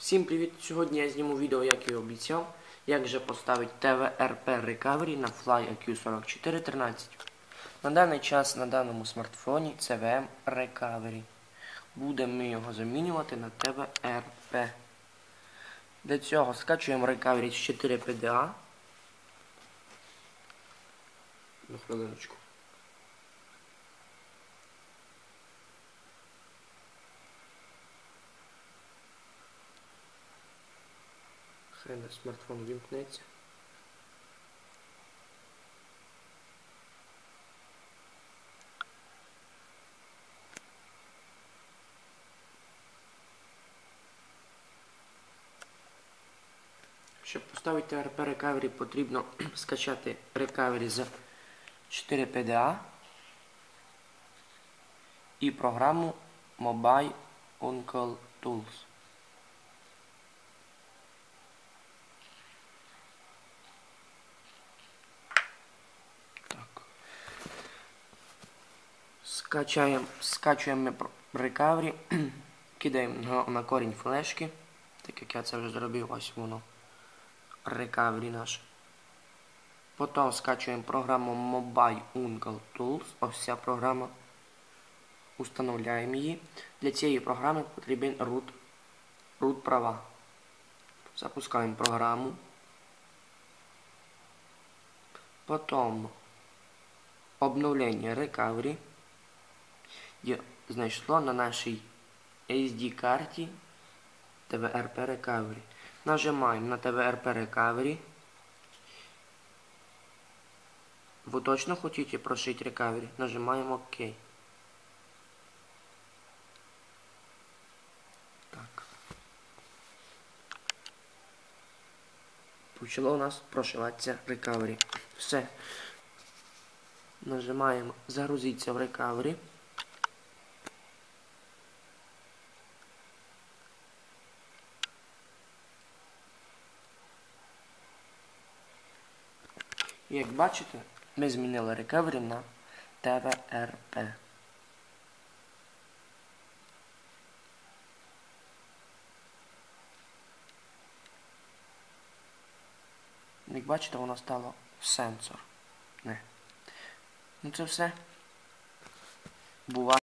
Всім привіт! Сьогодні я зніму відео, як і обіцяв, як же поставити TVRP Recovery на Fly IQ4413. На даний час на даному смартфоні CVM Recovery. Будемо ми його замінювати на TVRP. Для цього скачуємо Recovery з 4 PDA. На хвилиночку. Хай на смартфон вімкнеться. Щоб поставити RP Recovery, потрібно скачати Recovery з 4 PDA і програму Mobile Uncle Tools. Так. Скачаємо, скачуємо Recovery, кидаємо на корінь флешки, так як я це вже зробив, ось воно. Recovery наш. Потім скачуємо програму Mobile Uncle Tools. Ось ця програма. Установляємо її. Для цієї програми потрібен root, root права. Запускаємо програму. Потім обновлення Recovery. Знайшло на нашій SD карті TVRP Recovery. Нажимаємо на TVRP Recovery. Ви точно хочете прошить Recovery? Нажимаємо ОК. Почало у нас прошиватися Recovery. Все. Нажимаємо загрузитися в Recovery. Як бачите, ми змінили Recovery на TVRP. Як бачите, воно стало сенсор. Не. Ну це все. Буває.